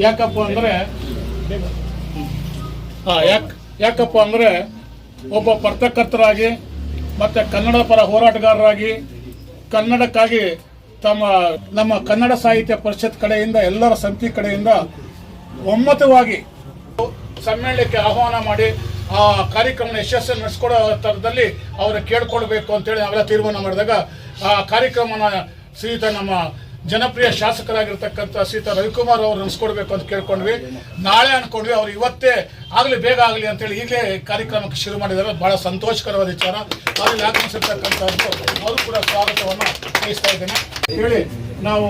ಯಾಕಪ್ಪ ಅಂದರೆ ಯಾಕೆ ಯಾಕಪ್ಪ ಅಂದರೆ ಒಬ್ಬ ಪತ್ರಕರ್ತರಾಗಿ ಮತ್ತು ಕನ್ನಡ ಪರ ಹೋರಾಟಗಾರರಾಗಿ ಕನ್ನಡಕ್ಕಾಗಿ ತಮ್ಮ ನಮ್ಮ ಕನ್ನಡ ಸಾಹಿತ್ಯ ಪರಿಷತ್ ಕಡೆಯಿಂದ, ಎಲ್ಲರ ಸಮಿತಿ ಕಡೆಯಿಂದ ಒಮ್ಮತವಾಗಿ ಸಮ್ಮೇಳನಕ್ಕೆ ಆಹ್ವಾನ ಮಾಡಿ ಆ ಕಾರ್ಯಕ್ರಮ ಯಶಸ್ಸನ್ನು ನಡೆಸ್ಕೊಡೋ ಥರದಲ್ಲಿ ಅವರ ಕೇಳ್ಕೊಳ್ಬೇಕು ಅಂತೇಳಿ ನಾವೆಲ್ಲ ತೀರ್ಮಾನ ಮಾಡಿದಾಗ ಆ ಕಾರ್ಯಕ್ರಮನ ಶ್ರೀಯುತ ನಮ್ಮ ಜನಪ್ರಿಯ ಶಾಸಕರಾಗಿರ್ತಕ್ಕಂಥ ಸೀತಾ ರವಿಕುಮಾರ್ ಅವರು ನೆನೆಸ್ಕೊಡ್ಬೇಕು ಅಂತ ಕೇಳ್ಕೊಂಡ್ವಿ. ನಾಳೆ ಅನ್ಕೊಂಡ್ವಿ, ಅವ್ರು ಇವತ್ತೇ ಆಗಲಿ ಬೇಗ ಆಗಲಿ ಅಂತೇಳಿ ಈಗಲೇ ಕಾರ್ಯಕ್ರಮಕ್ಕೆ ಶುರು ಮಾಡಿದ್ದಾರೆ. ಬಹಳ ಸಂತೋಷಕರವಾದ ವಿಚಾರ. ಅಲ್ಲಿ ಆಗಮಿಸಿರ್ತಕ್ಕಂಥದ್ದು, ಅವರು ಕೂಡ ಸ್ವಾಗತವನ್ನು ಬಯಸ್ತಾ ಇದ್ದೇನೆ. ಹೇಳಿ, ನಾವು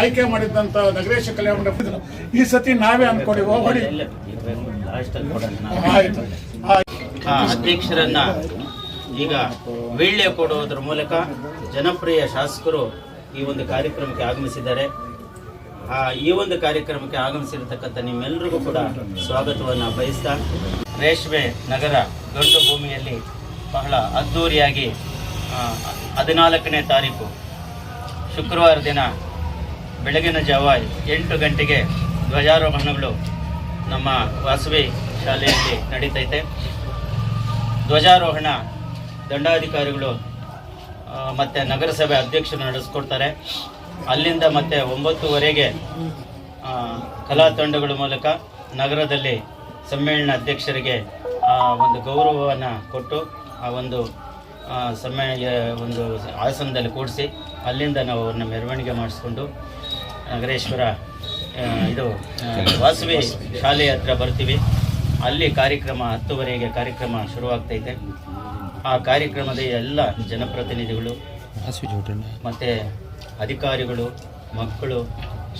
ಆಯ್ಕೆ ಮಾಡಿದ್ದಂಥ ನಗರೇಶ ಕಲ್ಯಾಣ ಈ ಸತಿ ನಾವೇ ಅನ್ಕೊಂಡಿ, ಹೋಗಿ ಅಧ್ಯಕ್ಷರನ್ನ ಈಗ ವೀಳ್ಯ ಕೊಡುವುದರ ಮೂಲಕ ಜನಪ್ರಿಯ ಶಾಸಕರು ಈ ಒಂದು ಕಾರ್ಯಕ್ರಮಕ್ಕೆ ಆಗಮಿಸಿದ್ದಾರೆ. ಆ, ಈ ಒಂದು ಕಾರ್ಯಕ್ರಮಕ್ಕೆ ಆಗಮಿಸಿರತಕ್ಕಂಥ ನಿಮ್ಮೆಲ್ಲರಿಗೂ ಕೂಡ ಸ್ವಾಗತವನ್ನು ಬಯಸ್ತಾ ರೇಷ್ಮೆ ನಗರ ದೊಡ್ಡ ಭೂಮಿಯಲ್ಲಿ ಬಹಳ ಅದ್ಧೂರಿಯಾಗಿ ಹದಿನಾಲ್ಕನೇ ತಾರೀಕು, ಶುಕ್ರವಾರ ದಿನ ಬೆಳಗಿನ ಜಾವ ಎಂಟು ಗಂಟೆಗೆ ಧ್ವಜಾರೋಹಣಗಳು ನಮ್ಮ ವಾಸವಿ ಶಾಲೆಯಲ್ಲಿ ನಡೀತೈತೆ. ಧ್ವಜಾರೋಹಣ ದಂಡಾಧಿಕಾರಿಗಳು ಮತ್ತೆ ನಗರಸಭೆ ಅಧ್ಯಕ್ಷರು ನಡೆಸ್ಕೊಡ್ತಾರೆ. ಅಲ್ಲಿಂದ ಮತ್ತೆ ಒಂಬತ್ತುವರೆಗೆ ಕಲಾ ತಂಡಗಳ ಮೂಲಕ ನಗರದಲ್ಲಿ ಸಮ್ಮೇಳನ ಅಧ್ಯಕ್ಷರಿಗೆ ಒಂದು ಗೌರವವನ್ನು ಕೊಟ್ಟು ಆ ಒಂದು ಸಮ್ಮೇಳನ ಸಮ್ಮೇಳ ಒಂದು ಆಸನದಲ್ಲಿ ಕೂಡಿಸಿ ಅಲ್ಲಿಂದ ನಾವು ಅವ್ರನ್ನ ಮೆರವಣಿಗೆ ಮಾಡಿಸ್ಕೊಂಡು ನಗರೇಶ್ವರ ಇದು ವಾಸವಿ ಶಾಲೆ ಹತ್ರ ಬರ್ತೀವಿ. ಅಲ್ಲಿ ಕಾರ್ಯಕ್ರಮ ಹತ್ತುವರೆಗೆ ಕಾರ್ಯಕ್ರಮ ಶುರುವಾಗ್ತೈತೆ. ಆ ಕಾರ್ಯಕ್ರಮದ ಎಲ್ಲ ಜನಪ್ರತಿನಿಧಿಗಳು ಮತ್ತು ಅಧಿಕಾರಿಗಳು ಮಕ್ಕಳು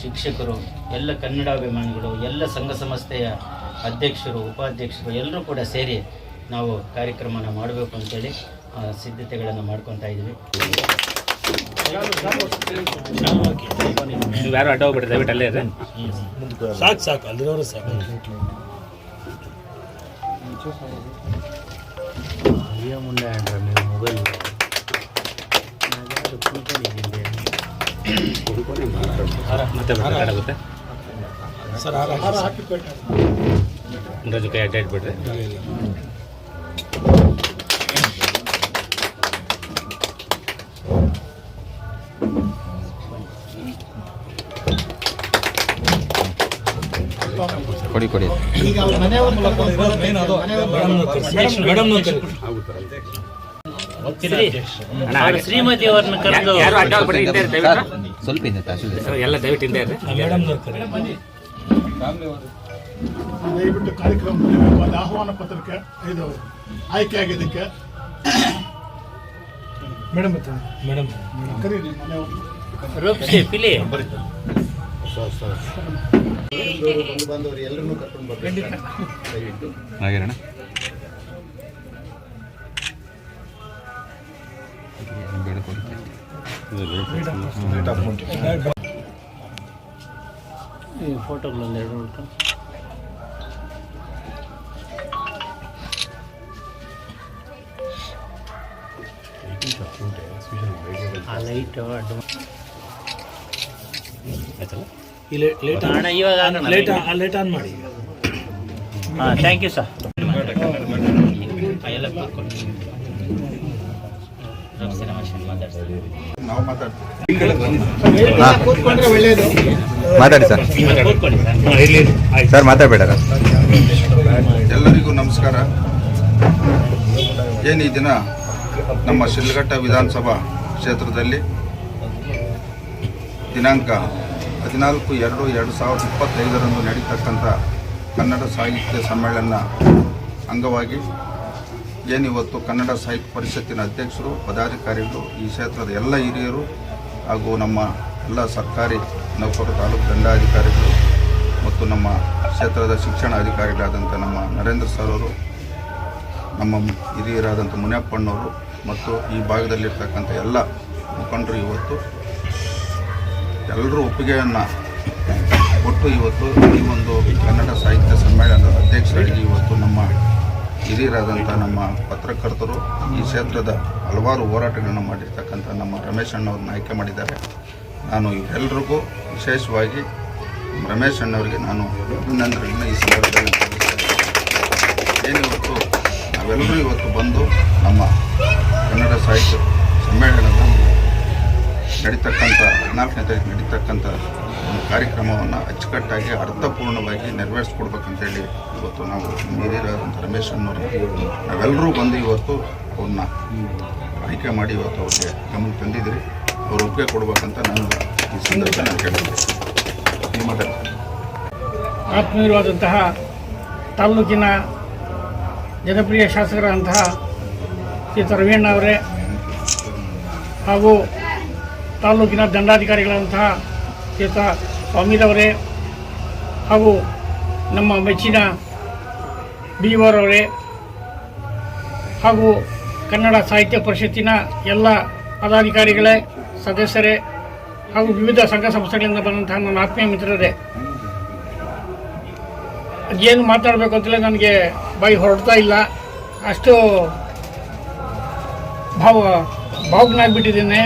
ಶಿಕ್ಷಕರು ಎಲ್ಲ ಕನ್ನಡಾಭಿಮಾನಿಗಳು ಎಲ್ಲ ಸಂಘ ಸಂಸ್ಥೆಯ ಅಧ್ಯಕ್ಷರು ಉಪಾಧ್ಯಕ್ಷರು ಎಲ್ಲರೂ ಕೂಡ ಸೇರಿ ನಾವು ಕಾರ್ಯಕ್ರಮನ ಮಾಡಬೇಕು ಅಂತೇಳಿ ಆ, ಸಿದ್ಧತೆಗಳನ್ನು ಮಾಡ್ಕೊತಾ ಇದ್ದೀವಿ ಯಾರು ಅಡ್ಡ ಹೋಗ್ಬಿಡ್ರಿ ದಯವಿಟ್ಟು ಅಲ್ಲೇ ಇರ್ರಿ ಸಾಕು ಸಾಕು ಅಲ್ಲಿರೋರು ಸಾಕು. ಮತ್ತೆ ಮಾತಾಡಗುತ್ತೆ ಸರ್ ಆರ ಹಾರ ಹಾಕಿ ಕೊಟ್ಟಾರೆ. ಮುಂದೆ ಕೈ ಅಡ್ಡ ಇಟ್ಬಿಡ್ರಿ ಕೊಡಿ ಕೊಡಿ. ಶ್ರೀಮತಿ ಅವ್ರನ್ನ ಕರೆದು ಸ್ವಲ್ಪ ಹಿಂದೆ ಎಲ್ಲ ದಯವಿಟ್ಟು ಹಿಂದೆ ಕಾರ್ಯಕ್ರಮ ಆಹ್ವಾನ ಪತ್ರಕ್ಕೆ ಇದು ಆಯ್ಕೆ ಆಗಿದ್ದಕ್ಕೆ ಮೇಡಮ್ ಮೇಡಮ್ ಕರೀರಿ ಮನೆಯವ್ರು. ರೂಪಿಸಿ ಪಿಲಿ. ಹಾಗೇನಣ್ಣ ಬೇಡ ಕೊಡಿ ಫೋಟೋಗಳಲ್ಲಿ ಎರಡು ನೋಡ್ಕೊಂಡು ಆ ಲೈಟ್ ಆಯ್ತಲ್ಲ ಇಲ್ಲಿ ಲೇಟ್ ಆನ್ ಮಾಡಿ. ಹಾಂ ಥ್ಯಾಂಕ್ ಯು ಸರ್ ಮಾತಾಡಿ. ಸರ್ ಮಾತಾಡಬೇಡ ಎಲ್ಲರಿಗೂ ನಮಸ್ಕಾರ. ಏನು ಈ ದಿನ ನಮ್ಮ ಶಿಲ್ಘಟ್ಟ ವಿಧಾನಸಭಾ ಕ್ಷೇತ್ರದಲ್ಲಿ ದಿನಾಂಕ ಹದಿನಾಲ್ಕು ಎರಡು ಎರಡು ಸಾವಿರದ ಇಪ್ಪತ್ತೈದರಂದು ನಡೀತಕ್ಕಂಥ ಕನ್ನಡ ಸಾಹಿತ್ಯ ಸಮ್ಮೇಳನ ಅಂಗವಾಗಿ ಏನಿವತ್ತು ಕನ್ನಡ ಸಾಹಿತ್ಯ ಪರಿಷತ್ತಿನ ಅಧ್ಯಕ್ಷರು, ಪದಾಧಿಕಾರಿಗಳು, ಈ ಕ್ಷೇತ್ರದ ಎಲ್ಲ ಹಿರಿಯರು ಹಾಗೂ ನಮ್ಮ ಎಲ್ಲ ಸರ್ಕಾರಿ ನೌಕರರು, ತಾಲೂಕು ದಂಡಾಧಿಕಾರಿಗಳು ಮತ್ತು ನಮ್ಮ ಕ್ಷೇತ್ರದ ಶಿಕ್ಷಣ ಅಧಿಕಾರಿಗಳಾದಂಥ ನಮ್ಮ ನರೇಂದ್ರ ಸರ್ ಅವರು, ನಮ್ಮ ಹಿರಿಯರಾದಂಥ ಮುನಿಯಪ್ಪಣ್ಣವರು ಮತ್ತು ಈ ಭಾಗದಲ್ಲಿರ್ತಕ್ಕಂಥ ಎಲ್ಲ ಮುಖಂಡರು ಇವತ್ತು ಎಲ್ಲರೂ ಒಪ್ಪಿಗೆಯನ್ನು ಕೊಟ್ಟು ಇವತ್ತು ಈ ಒಂದು ಕನ್ನಡ ಸಾಹಿತ್ಯ ಸಮ್ಮೇಳನದ ಅಧ್ಯಕ್ಷರಾಗಿ ಇವತ್ತು ನಮ್ಮ ಹಿರಿಯರಾದಂಥ ನಮ್ಮ ಪತ್ರಕರ್ತರು ಈ ಕ್ಷೇತ್ರದ ಹಲವಾರು ಹೋರಾಟಗಳನ್ನು ಮಾಡಿರ್ತಕ್ಕಂಥ ನಮ್ಮ ರಮೇಶ್ ಅಣ್ಣವ್ರನ್ನ ಆಯ್ಕೆ ಮಾಡಿದ್ದಾರೆ. ನಾನು ಇವರೆಲ್ಲರಿಗೂ ವಿಶೇಷವಾಗಿ ರಮೇಶ್ ಅಣ್ಣವರಿಗೆ ನಾನು ಅಭಿನಂದನೆಗಳನ್ನ ಈ ಸಂದರ್ಭದಲ್ಲಿ ಏನು ಏನಿವತ್ತು ನಾವೆಲ್ಲರೂ ಇವತ್ತು ಬಂದು ನಮ್ಮ ಕನ್ನಡ ಸಾಹಿತ್ಯ ಸಮ್ಮೇಳನದ ನಡೀತಕ್ಕಂಥ ಹದಿನಾಲ್ಕನೇ ತಾರೀಕು ನಡೀತಕ್ಕಂಥ ಒಂದು ಕಾರ್ಯಕ್ರಮವನ್ನು ಅಚ್ಚುಕಟ್ಟಾಗಿ ಅರ್ಥಪೂರ್ಣವಾಗಿ ನೆರವೇರಿಸ್ಕೊಡ್ಬೇಕಂತೇಳಿ ಇವತ್ತು ನಾವು ಹಿರಿಯರಾದಂಥ ರಮೇಶ್ ಅನ್ನೋರು ನಾವೆಲ್ಲರೂ ಬಂದು ಇವತ್ತು ಅವ್ರನ್ನ ಆಯ್ಕೆ ಮಾಡಿ ಇವತ್ತು ಅವ್ರಿಗೆ ಗಮನ ತಂದಿದ್ದೀರಿ ಅವ್ರು ಒಪ್ಪಿಗೆ ಕೊಡ್ಬೇಕಂತ ನಾನು ಈ ಸಂದರ್ಭ ನಾನು ಕೇಳ್ತೀನಿ. ಈ ಮಾತಾಡ್ತೀನಿ ಆತ್ಮೀಯವಾದಂತಹ ತಾಲೂಕಿನ ಜನಪ್ರಿಯ ಶಾಸಕರಾದಂತಹ ಶ್ರೀಯುತ ರವೀಣ್ಣ ಅವರೇ ಹಾಗೂ ತಾಲೂಕಿನ ದಂಡಾಧಿಕಾರಿಗಳಾದಂತಹ ಶ್ರೀಯುತ ಸ್ವಾಮಿರವರೇ ಹಾಗೂ ನಮ್ಮ ಮೆಚ್ಚಿನ ಬಿ ಅವರವರೇ ಹಾಗೂ ಕನ್ನಡ ಸಾಹಿತ್ಯ ಪರಿಷತ್ತಿನ ಎಲ್ಲ ಪದಾಧಿಕಾರಿಗಳೇ, ಸದಸ್ಯರೇ ಹಾಗೂ ವಿವಿಧ ಸಂಘ ಸಂಸ್ಥೆಗಳಿಂದ ಬಂದಂತಹ ನನ್ನ ಆತ್ಮೀಯ ಮಿತ್ರರೇ. ಏನು ಮಾತಾಡಬೇಕು ಅಂತಲೇ ನನಗೆ ಬಾಯಿ ಹೊರಡ್ತಾ ಇಲ್ಲ. ಅಷ್ಟು ಭಾವ ಭಾವುಕನಾಗ್ಬಿಟ್ಟಿದ್ದೇನೆ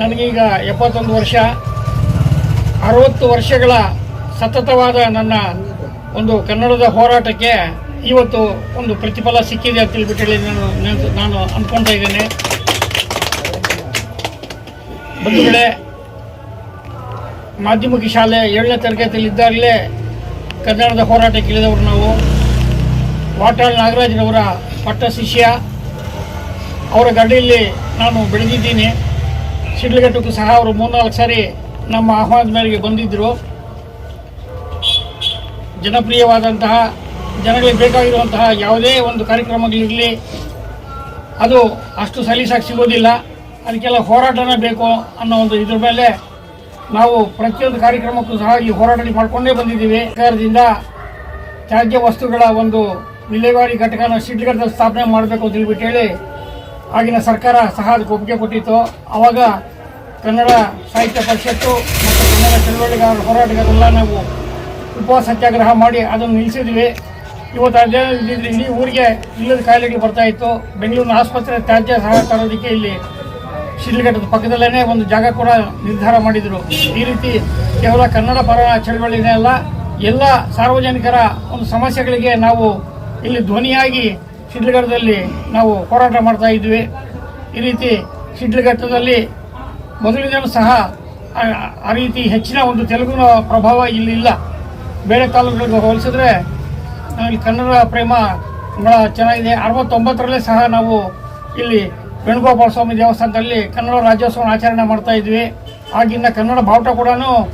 ನನಗೀಗ ಎಪ್ಪತ್ತೊಂದು ವರ್ಷ. ಅರವತ್ತು ವರ್ಷಗಳ ಸತತವಾದ ನನ್ನ ಒಂದು ಕನ್ನಡದ ಹೋರಾಟಕ್ಕೆ ಇವತ್ತು ಒಂದು ಪ್ರತಿಫಲ ಸಿಕ್ಕಿದೆ ಅಂತ ಹೇಳ್ಬಿಟ್ಟು ಹೇಳಿ ನಾನು ನಾನು ಅಂದ್ಕೊಳ್ತಾ ಇದ್ದೇನೆ. ಬಂಧುಗಳೇ ಮಾಧ್ಯಮಿಕ ಶಾಲೆ ಏಳನೇ ತರಗತಿಯಲ್ಲಿದ್ದಾಗಲೇ ಕನ್ನಡದ ಹೋರಾಟಕ್ಕೆ ಇಳಿದವರು ನಾವು. ವಾಟಾಳ್ ನಾಗರಾಜ್ನವರ ಪಟ್ಟ ಶಿಷ್ಯ. ಅವರ ಗಡಿಯಲ್ಲಿ ನಾನು ಬೆಳೆದಿದ್ದೀನಿ. ಶಿಡ್ಲಘಟ್ಟಕ್ಕೂ ಸಹ ಅವರು ಮೂರ್ನಾಲ್ಕು ಸಾರಿ ನಮ್ಮ ಆಹ್ವಾನದ ಮೇರೆಗೆ ಬಂದಿದ್ದರು ಜನಪ್ರಿಯವಾದಂತಹ, ಜನಗಳಿಗೆ ಬೇಕಾಗಿರುವಂತಹ ಯಾವುದೇ ಒಂದು ಕಾರ್ಯಕ್ರಮಗಳಿರಲಿ, ಅದು ಅಷ್ಟು ಸಲೀಸಾಗಿ ಸಿಗೋದಿಲ್ಲ. ಅದಕ್ಕೆಲ್ಲ ಹೋರಾಟನೇ ಬೇಕು ಅನ್ನೋ ಒಂದು ಇದ್ರ ಮೇಲೆ ನಾವು ಪ್ರತಿಯೊಂದು ಕಾರ್ಯಕ್ರಮಕ್ಕೂ ಸಹ ಈ ಹೋರಾಟ ಮಾಡಿಕೊಂಡೇ ಬಂದಿದ್ದೀವಿ. ಸರ್ಕಾರದಿಂದ ತ್ಯಾಜ್ಯ ವಸ್ತುಗಳ ಒಂದು ವಿಲೇವಾರಿ ಘಟಕನ ಶಿಡ್ಲಘಟ್ಟದಲ್ಲಿ ಸ್ಥಾಪನೆ ಮಾಡಬೇಕು ಅಂತ ಹೇಳ್ಬಿಟ್ಟು ಹೇಳಿ ಆಗಿನ ಸರ್ಕಾರ ಸಹ ಅದಕ್ಕೆ ಒಪ್ಪಿಗೆ ಕೊಟ್ಟಿತ್ತು. ಆವಾಗ ಕನ್ನಡ ಸಾಹಿತ್ಯ ಪರಿಷತ್ತು ಮತ್ತು ಕನ್ನಡ ಚಳವಳಿಗಾರರ ಹೋರಾಟಗಾರೆಲ್ಲ ನಾವು ಉಪವಾಸ ಸತ್ಯಾಗ್ರಹ ಮಾಡಿ ಅದನ್ನು ನಿಲ್ಲಿಸಿದ್ವಿ. ಇವತ್ತು ಅದೇ ಇಡೀ ಊರಿಗೆ ಇಲ್ಲದ ಕಾಯಿಲೆಗಳು ಬರ್ತಾ ಇತ್ತು. ಬೆಂಗಳೂರಿನ ಆಸ್ಪತ್ರೆ ತ್ಯಾಜ್ಯ ಸಹ ತರೋದಕ್ಕೆ ಇಲ್ಲಿ ಶಿಡ್ಲಘಟ್ಟದ ಪಕ್ಕದಲ್ಲೇ ಒಂದು ಜಾಗ ಕೂಡ ನಿರ್ಧಾರ ಮಾಡಿದರು. ಈ ರೀತಿ ಕೇವಲ ಕನ್ನಡ ಪರ ಚಳವಳಿನೇ ಅಲ್ಲ, ಎಲ್ಲ ಸಾರ್ವಜನಿಕರ ಒಂದು ಸಮಸ್ಯೆಗಳಿಗೆ ನಾವು ಇಲ್ಲಿ ಧ್ವನಿಯಾಗಿ ಶಿಡ್ಲಘಟ್ಟದಲ್ಲಿ ನಾವು ಹೋರಾಟ ಮಾಡ್ತಾ ಇದ್ವಿ. ಈ ರೀತಿ ಶಿಡ್ಲಘಟ್ಟದಲ್ಲಿ ಮೊದಲಿಂದಲೂ ಸಹ ಆ- ಆ ರೀತಿ ಹೆಚ್ಚಿನ ಒಂದು ತೆಲುಗಿನ ಪ್ರಭಾವ ಇಲ್ಲಿ ಇಲ್ಲ. ಬೇರೆ ತಾಲೂಕುಗಳಿಗೆ ಹೋಲಿಸಿದ್ರೆ ಇಲ್ಲಿ ಕನ್ನಡ ಪ್ರೇಮ ಬಹಳ ಚೆನ್ನಾಗಿದೆ. ಅರವತ್ತೊಂಬತ್ತರಲ್ಲೇ ಸಹ ನಾವು ಇಲ್ಲಿ ವೇಣುಗೋಪಾಲ ಸ್ವಾಮಿ ದೇವಸ್ಥಾನದಲ್ಲಿ ಕನ್ನಡ ರಾಜ್ಯೋತ್ಸವ ಆಚರಣೆ ಮಾಡ್ತಾ ಇದ್ವಿ. ಆಗಿನ ಕನ್ನಡ ಬಾವುಟ ಕೂಡ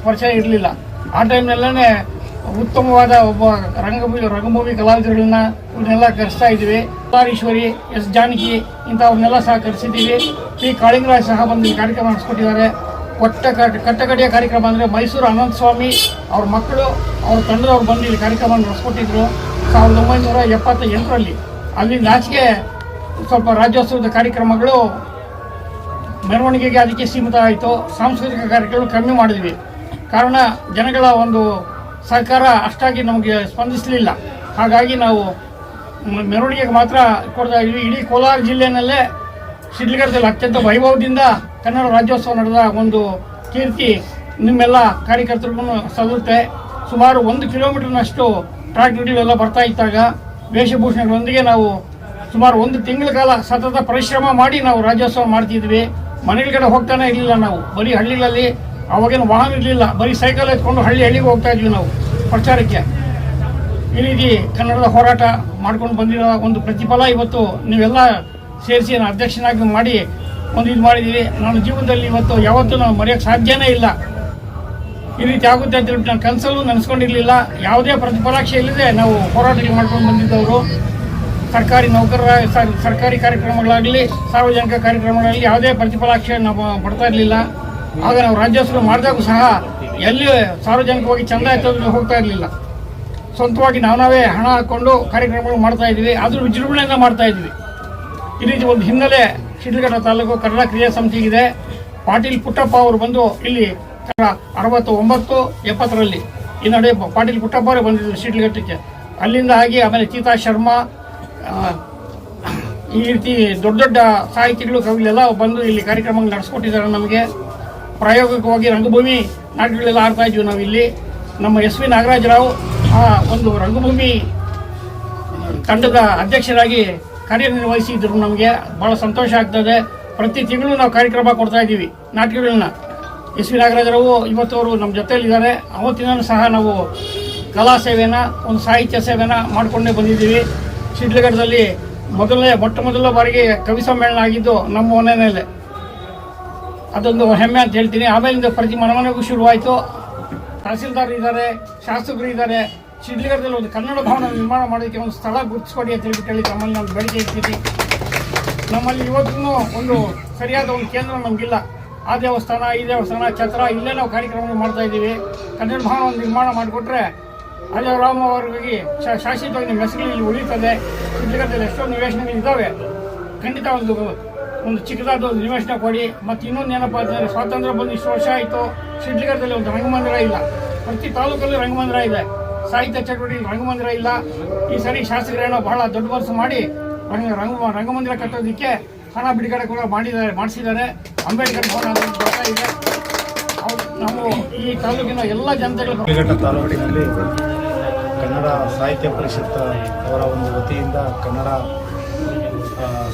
ಪರಿಚಯ ಇರಲಿಲ್ಲ. ಆ ಟೈಮ್ನಲ್ಲೇ ಉತ್ತಮವಾದ ಒಬ್ಬ ರಂಗಭೂಮಿ ರಂಗಭೂಮಿ ಕಲಾವಿದರನ್ನ ಇವನ್ನೆಲ್ಲ ಕರೆಸ್ತಾ ಇದ್ದೀವಿ. ತಾರೀಶ್ವರಿ ಎಸ್ ಜಾನಕಿ ಇಂಥವ್ರನ್ನೆಲ್ಲ ಸಹ ಕರೆಸಿದ್ದೀವಿ. ಪಿ ಕಾಳಿಂಗರಾಜ್ ಸಹ ಬಂದು ಈ ಕಾರ್ಯಕ್ರಮ ನಡೆಸ್ಕೊಟ್ಟಿದ್ದಾರೆ. ಕೊಟ್ಟ ಕಟ್- ಕಟ್ಟಕಡೆಯ ಕಾರ್ಯಕ್ರಮ ಅಂದರೆ ಮೈಸೂರು ಅನಂತ ಸ್ವಾಮಿ ಅವ್ರ ಮಕ್ಕಳು, ಅವ್ರ ತಂಡದವ್ರು ಬಂದು ಇಲ್ಲಿ ಕಾರ್ಯಕ್ರಮ ನಡೆಸ್ಕೊಟ್ಟಿದ್ರು. ಸಾವಿರದ ಒಂಬೈನೂರ ಎಪ್ಪತ್ತ ಎಂಟರಲ್ಲಿ ಅಲ್ಲಿಂದ ಆಚೆಗೆ ಸ್ವಲ್ಪ ರಾಜ್ಯೋತ್ಸವದ ಕಾರ್ಯಕ್ರಮಗಳು ಮೆರವಣಿಗೆಗೆ ಅದಕ್ಕೆ ಸೀಮಿತ ಆಯಿತು ಸಾಂಸ್ಕೃತಿಕ ಕಾರ್ಯಕ್ರಮಗಳು ಕಮ್ಮಿ ಮಾಡಿದ್ವಿ. ಕಾರಣ ಜನಗಳ ಒಂದು ಸಹಕಾರ ಅಷ್ಟಾಗಿ ನಮಗೆ ಸ್ಪಂದಿಸಲಿಲ್ಲ. ಹಾಗಾಗಿ ನಾವು ಮೆರವಣಿಗೆಗೆ ಮಾತ್ರ ಕೊಡ್ತಾ ಇದ್ವಿ. ಇಡೀ ಕೋಲಾರ ಜಿಲ್ಲೆಯಲ್ಲೇ ಶಿಡ್ಲಘಟ್ಟದಲ್ಲಿ ಅತ್ಯಂತ ವೈಭವದಿಂದ ಕನ್ನಡ ರಾಜ್ಯೋತ್ಸವ ನಡೆದ ಒಂದು ಕೀರ್ತಿ ನಿಮ್ಮೆಲ್ಲ ಕಾರ್ಯಕರ್ತರಿಗೂ ಸಲ್ಲುತ್ತೆ. ಸುಮಾರು ಒಂದು ಕಿಲೋಮೀಟರ್ನಷ್ಟು ಟ್ರಾಕ್ಟರ್ಗಳೆಲ್ಲ ಬರ್ತಾ ಇದ್ದಾಗ ವೇಷಭೂಷಣಗಳೊಂದಿಗೆ ನಾವು ಸುಮಾರು ಒಂದು ತಿಂಗಳ ಕಾಲ ಸತತ ಪರಿಶ್ರಮ ಮಾಡಿ ನಾವು ರಾಜ್ಯೋತ್ಸವ ಮಾಡ್ತಿದ್ವಿ. ಮನೆಗಳ ಕಡೆ ಹೋಗ್ತಾನೆ ಇರಲಿಲ್ಲ ನಾವು. ಬರೀ ಹಳ್ಳಿಗಳಲ್ಲಿ ಅವಾಗೇನು ವಾಹನ ಇರಲಿಲ್ಲ, ಬರೀ ಸೈಕಲ್ ಎತ್ಕೊಂಡು ಹಳ್ಳಿ ಹಳ್ಳಿಗೆ ಹೋಗ್ತಾ ಇದ್ವಿ ನಾವು ಪ್ರಚಾರಕ್ಕೆ. ಈ ರೀತಿ ಕನ್ನಡದ ಹೋರಾಟ ಮಾಡ್ಕೊಂಡು ಬಂದಿರೋ ಒಂದು ಪ್ರತಿಫಲ ಇವತ್ತು ನೀವೆಲ್ಲ ಸೇರಿಸಿ ನಾನು ಅಧ್ಯಕ್ಷನಾಗಿ ಮಾಡಿ ಒಂದು ಇದು ಮಾಡಿದ್ದೀವಿ ನನ್ನ ಜೀವನದಲ್ಲಿ ಇವತ್ತು ಯಾವತ್ತೂ ನಾವು ಮರೆಯೋಕ್ಕೆ ಸಾಧ್ಯನೇ ಇಲ್ಲ. ಈ ರೀತಿ ಆಗುತ್ತೆ ಅಂತ ಹೇಳ್ಬಿಟ್ಟು ನಾನು ಕನಸಲ್ಲೂ ನೆನೆಸ್ಕೊಂಡಿರಲಿಲ್ಲ. ಯಾವುದೇ ಪ್ರತಿಫಲಾಕ್ಷೆ ಇಲ್ಲದೆ ನಾವು ಹೋರಾಟಗಳು ಮಾಡ್ಕೊಂಡು ಬಂದಿದ್ದವರು. ಸರ್ಕಾರಿ ನೌಕರರ ಸರ್ಕಾರಿ ಕಾರ್ಯಕ್ರಮಗಳಾಗಲಿ, ಸಾರ್ವಜನಿಕ ಕಾರ್ಯಕ್ರಮಗಳಾಗಲಿ ಯಾವುದೇ ಪ್ರತಿಫಲಾಕ್ಷೆ ನಾವು ಪಡ್ತಾ ಇರಲಿಲ್ಲ. ಆಗ ನಾವು ರಾಜ್ಯೋತ್ಸವ ಮಾಡಿದಾಗೂ ಸಹ ಎಲ್ಲಿ ಸಾರ್ವಜನಿಕವಾಗಿ ಚಂದ ಎತ್ತೋದಕ್ಕೆ ಹೋಗ್ತಾ ಇರಲಿಲ್ಲ. ಸ್ವಂತವಾಗಿ ನಾವು ನಾವೇ ಹಣ ಹಾಕ್ಕೊಂಡು ಕಾರ್ಯಕ್ರಮಗಳು ಮಾಡ್ತಾ ಇದ್ವಿ. ಅದ್ರ ವಿಜೃಂಭಣೆಯಿಂದ ಮಾಡ್ತಾ ಇದ್ವಿ. ಈ ರೀತಿ ಒಂದು ಹಿನ್ನೆಲೆ ಶಿಡ್ಲಘಟ್ಟ ತಾಲೂಕು ಕನ್ನಡ ಕ್ರಿಯಾ ಸಮಿತಿಗಿದೆ ಪಾಟೀಲ್ ಪುಟ್ಟಪ್ಪ ಅವರು ಬಂದು ಇಲ್ಲಿ ಅರವತ್ತು ಒಂಬತ್ತು ಎಪ್ಪತ್ತರಲ್ಲಿ ಈ ನಡುವೆ ಪಾಟೀಲ್ ಪುಟ್ಟಪ್ಪ ಅವರೇ ಬಂದಿದ್ದರು ಶಿಡ್ಲಘಟ್ಟಕ್ಕೆ. ಅಲ್ಲಿಂದ ಆಗಿ ಆಮೇಲೆ ಚೀತಾ ಶರ್ಮಾ ಈ ರೀತಿ ದೊಡ್ಡ ದೊಡ್ಡ ಸಾಹಿತಿಗಳು, ಕವಿಗಳೆಲ್ಲ ಬಂದು ಇಲ್ಲಿ ಕಾರ್ಯಕ್ರಮಗಳು ನಡೆಸ್ಕೊಟ್ಟಿದ್ದಾರೆ ನಮಗೆ. ಪ್ರಾಯೋಗಿಕವಾಗಿ ರಂಗಭೂಮಿ ನಾಟಕಗಳೆಲ್ಲ ಆಡ್ತಾ ಇದ್ವಿ ನಾವು ನಮ್ಮ ಎಸ್ ವಿ ನಾಗರಾಜರಾವ್ ಆ ಒಂದು ರಂಗಭೂಮಿ ತಂಡದ ಅಧ್ಯಕ್ಷರಾಗಿ ಕಾರ್ಯನಿರ್ವಹಿಸಿದ್ರು ನಮಗೆ. ಭಾಳ ಸಂತೋಷ ಆಗ್ತದೆ. ಪ್ರತಿ ತಿಂಗಳು ನಾವು ಕಾರ್ಯಕ್ರಮ ಕೊಡ್ತಾ ಇದ್ದೀವಿ ನಾಟಕಗಳನ್ನ. ಎಸ್ ವಿ ನಾಗರಾಜರಾವು ಇವತ್ತು ಅವರು ನಮ್ಮ ಜೊತೆಯಲ್ಲಿದ್ದಾರೆ. ಅವತ್ತಿನ ಸಹ ನಾವು ಕಲಾ ಸೇವೆನ, ಒಂದು ಸಾಹಿತ್ಯ ಸೇವೆನ ಮಾಡಿಕೊಂಡೇ ಬಂದಿದ್ದೀವಿ. ಶಿಡ್ಲಘಟ್ಟದಲ್ಲಿ ಮೊದಲನೇ, ಮೊಟ್ಟ ಮೊದಲ ಬಾರಿಗೆ ಕವಿ ಸಮ್ಮೇಳನ ಆಗಿದ್ದು ನಮ್ಮ ಮನೆಯಲ್ಲೇ. ಅದೊಂದು ಹೆಮ್ಮೆ ಅಂತ ಹೇಳ್ತೀನಿ. ಆಮೇಲಿಂದ ಪ್ರತಿ ಮನೆ ಮನೆಗೂ ಶುರುವಾಯಿತು. ತಹಸೀಲ್ದಾರ್ ಇದ್ದಾರೆ, ಶಾಸಕರು ಇದ್ದಾರೆ. ಶಿಡ್ಲಿಗರದಲ್ಲಿ ಒಂದು ಕನ್ನಡ ಭವನ ನಿರ್ಮಾಣ ಮಾಡೋದಕ್ಕೆ ಒಂದು ಸ್ಥಳ ಗುರುತಿಸ್ಕೊಡಿ ಅಂತ ಹೇಳಿ ನಮ್ಮಲ್ಲಿ ನಾನು ಇರ್ತೀನಿ ನಮ್ಮಲ್ಲಿ ಇವತ್ತೂ ಒಂದು ಸರಿಯಾದ ಒಂದು ಕೇಂದ್ರ ನಮಗಿಲ್ಲ. ಆ ದೇವಸ್ಥಾನ, ಈ ದೇವಸ್ಥಾನ, ಛತ್ರ, ಇಲ್ಲೇ ನಾವು ಕಾರ್ಯಕ್ರಮಗಳು ಮಾಡ್ತಾ ಇದ್ದೀವಿ. ಕನ್ನಡ ಭವನ ಒಂದು ನಿರ್ಮಾಣ ಮಾಡಿಕೊಟ್ರೆ ಅಲ್ಲಿ ರಾಮ ಅವರಿಗೆ ಶಾಶ್ವತವಾಗಿ ನಿಮ್ಮ ಇಲ್ಲಿ ಉಳಿತದೆ ಶಿಡ್ಲಿಗರದಲ್ಲಿ ಎಷ್ಟೊಂದು ನಿವೇಶನಗಳು ಇದ್ದಾವೆ ಖಂಡಿತ ಒಂದು ಒಂದು ಚಿಕ್ಕದಾದ ಒಂದು ನಿವೇಶನ ಕೊಡಿ. ಮತ್ತು ಇನ್ನೊಂದು ಏನಪ್ಪ ಅಂತಂದರೆ ಸ್ವಾತಂತ್ರ್ಯ ಬಂದು ಇಷ್ಟು ವರ್ಷ ಆಯಿತು. ಶಿಡ್ಲಿಗರದಲ್ಲಿ ಒಂದು ರಂಗಮಂದಿರ ಇಲ್ಲ. ಪ್ರತಿ ತಾಲೂಕಲ್ಲಿ ರಂಗಮಂದಿರ ಇದೆ. ಸಾಹಿತ್ಯ ಚಟುವಟಿಕೆ ರಂಗಮಂದಿರ ಇಲ್ಲ. ಈ ಸರಿ ಶಾಸಕರೇನೋ ಬಹಳ ದೊಡ್ಡ ಮನಸ್ಸು ಮಾಡಿ ರಂಗ ರಂಗ, ರಂಗಮಂದಿರ ಕಟ್ಟೋದಕ್ಕೆ ಹಣ ಬಿಡುಗಡೆ ಕೂಡ ಮಾಡಿದ್ದಾರೆ, ಮಾಡಿಸಿದ್ದಾರೆ. ಅಂಬೇಡ್ಕರ್ ಭವನ ಇದೆ. ನಾವು ಈ ತಾಲೂಕಿನ ಎಲ್ಲ ಜನತೆಗಳು ತಾಲೂಕಿನಲ್ಲಿ ಕನ್ನಡ ಸಾಹಿತ್ಯ ಪರಿಷತ್ ಅವರ ಒಂದು ವತಿಯಿಂದ ಕನ್ನಡ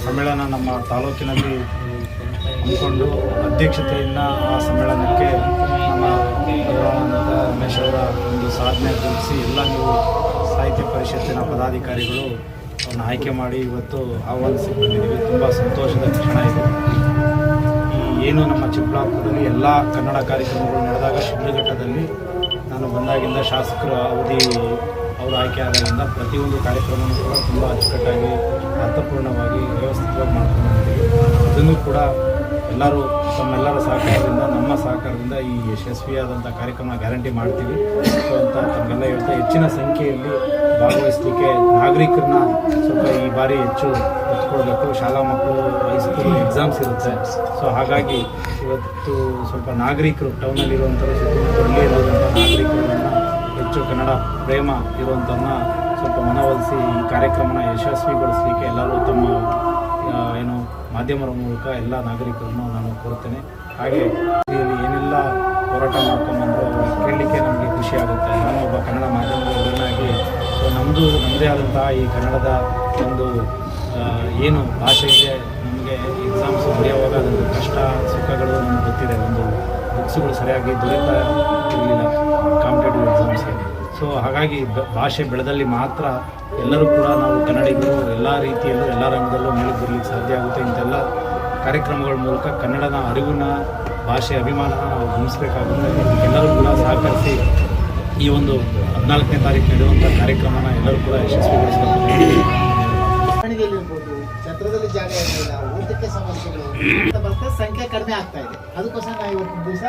ಸಮ್ಮೇಳನ ನಮ್ಮ ತಾಲೂಕಿನಲ್ಲಿ ಹಮ್ಮಿಕೊಂಡು ಅಧ್ಯಕ್ಷತೆಯನ್ನು ಆ ಸಮ್ಮೇಳನಕ್ಕೆ ನಮ್ಮ ರಮೇಶ್ ಅವರ ಒಂದು ಸಾಧನೆ ಗುರುತಿಸಿ ಎಲ್ಲ ನೀವು ಸಾಹಿತ್ಯ ಪರಿಷತ್ತಿನ ಪದಾಧಿಕಾರಿಗಳು ಅವನ್ನ ಆಯ್ಕೆ ಮಾಡಿ ಇವತ್ತು ಆಹ್ವಾನಿಸಿ ಬಂದಿದ್ದೀವಿ. ತುಂಬ ಸಂತೋಷದ ಕ್ಷಣ ಇದೆ. ಏನು ನಮ್ಮ ಚಿಕ್ಕಬಳ್ಳಾಪುರದಲ್ಲಿ ಎಲ್ಲ ಕನ್ನಡ ಕಾರ್ಯಕ್ರಮಗಳು ನಡೆದಾಗ ಶಿಡ್ಲಘಟ್ಟದಲ್ಲಿ ನಾನು ಬಂದಾಗಿಂದ ಶಾಸಕರ ಅವಧಿ ಅವರು ಆಯ್ಕೆ ಆದಾಗಿಂದ ಪ್ರತಿಯೊಂದು ಕಾರ್ಯಕ್ರಮವೂ ಕೂಡ ತುಂಬ ಅಚ್ಚುಕಟ್ಟಾಗಿ ಅರ್ಥಪೂರ್ಣವಾಗಿ ವ್ಯವಸ್ಥಿತವಾಗಿ ಮಾಡ್ಕೊಂಡು ಅದನ್ನು ಕೂಡ ಎಲ್ಲರೂ ತಮ್ಮೆಲ್ಲರ ಸಹಕಾರದಿಂದ, ನಮ್ಮ ಸಹಕಾರದಿಂದ ಈ ಯಶಸ್ವಿಯಾದಂಥ ಕಾರ್ಯಕ್ರಮ ಗ್ಯಾರಂಟಿ ಮಾಡ್ತೀವಿ. ಅಂತ ತಮಗೆಲ್ಲ ಹೇಳ್ತಾ ಹೆಚ್ಚಿನ ಸಂಖ್ಯೆಯಲ್ಲಿ ಭಾಗವಹಿಸಲಿಕ್ಕೆ ನಾಗರಿಕರನ್ನ ಸ್ವಲ್ಪ ಈ ಬಾರಿ ಹೆಚ್ಚು ಒತ್ತು ಕೊಡಬೇಕು ಶಾಲಾ ಮಕ್ಕಳು ಹೈಸ್ಕೂಲ್ ಎಕ್ಸಾಮ್ಸ್ ಇರುತ್ತೆ. ಸೊ, ಹಾಗಾಗಿ ಇವತ್ತು ಸ್ವಲ್ಪ ನಾಗರಿಕರು, ಟೌನಲ್ಲಿರುವಂಥವ್ರು ಸುತ್ತಮುತ್ತ ಇರೋದಂಥ ನಾಗರಿಕರನ್ನ, ಹೆಚ್ಚು ಕನ್ನಡ ಪ್ರೇಮ ಇರುವಂಥವ್ರನ್ನ ಸ್ವಲ್ಪ ಮನವೊಲಿಸಿ ಈ ಕಾರ್ಯಕ್ರಮನ ಯಶಸ್ವಿಗೊಳಿಸಲಿಕ್ಕೆ ಎಲ್ಲರೂ ತಮ್ಮ ಏನು ಮಾಧ್ಯಮದ ಮೂಲಕ ಎಲ್ಲ ನಾಗರಿಕರನ್ನು ನಾನು ಕೋರುತ್ತೇನೆ ಹಾಗೆ ಇಲ್ಲಿ ಏನೆಲ್ಲ ಹೋರಾಟ ಮಾಡ್ಕೊಂಬಂದ್ರು ಕೇಳಲಿಕ್ಕೆ ನಮಗೆ ಖುಷಿ ಆಗುತ್ತೆ. ನಾನು ಒಬ್ಬ ಕನ್ನಡ ಮಾಧ್ಯಮದವರನ್ನಾಗಿ ಸೊ ನಮ್ಮದು ನಮ್ಮದೇ ಆದಂತಹ ಈ ಕನ್ನಡದ ಒಂದು ಏನು ಭಾಷೆ ಇದೆ, ನಮಗೆ ಎಕ್ಸಾಮ್ಸ್ ಬರೆಯುವಾಗ ಅದೊಂದು ಕಷ್ಟ, ಸುಖಗಳು ನಮ್ಗೆ ಗೊತ್ತಿದೆ. ಒಂದು ಬುಕ್ಸ್ಗಳು ಸರಿಯಾಗಿ ದೊರೆತ ಇರಲಿಲ್ಲ. ಕಾಂಪಿಟೇಟಿವ್ ಎಕ್ಸಾಮ್ಸ್ಗೆ ಸೊ ಹಾಗಾಗಿ ಭಾಷೆ ಬೆಳೆದಲ್ಲಿ ಮಾತ್ರ ಎಲ್ಲರೂ ಕೂಡ ನಾವು ಕನ್ನಡಿಗರು ಎಲ್ಲ ರೀತಿಯಲ್ಲೂ ಎಲ್ಲ ರಂಗದಲ್ಲೂ ಮೇಲಕ್ಕೆ ಬರಲಿಕ್ಕೆ ಸಾಧ್ಯ ಆಗುತ್ತೆ. ಇಂಥೆಲ್ಲ ಕಾರ್ಯಕ್ರಮಗಳ ಮೂಲಕ ಕನ್ನಡನ ಅರಿವಿನ ಭಾಷೆ ಅಭಿಮಾನನ ನಾವು ಗಮನಿಸಬೇಕಾಗುತ್ತೆ ಎಲ್ಲರೂ ಕೂಡ ಸಹಕರಿಸಿ ಈ ಒಂದು ಹದಿನಾಲ್ಕನೇ ತಾರೀಕು ನಡೆಯುವಂಥ ಕಾರ್ಯಕ್ರಮನ ಎಲ್ಲರೂ ಕೂಡ ಯಶಸ್ವಿಗೊಳಿಸಬೇಕು. ಸಂಖ್ಯೆ ಕಡಿಮೆ ಆಗ್ತಾ ಇದೆ. ಅದಕ್ಕೋಸ್ಕರ ನಾವು ಇವತ್ತಿನ ದಿವಸ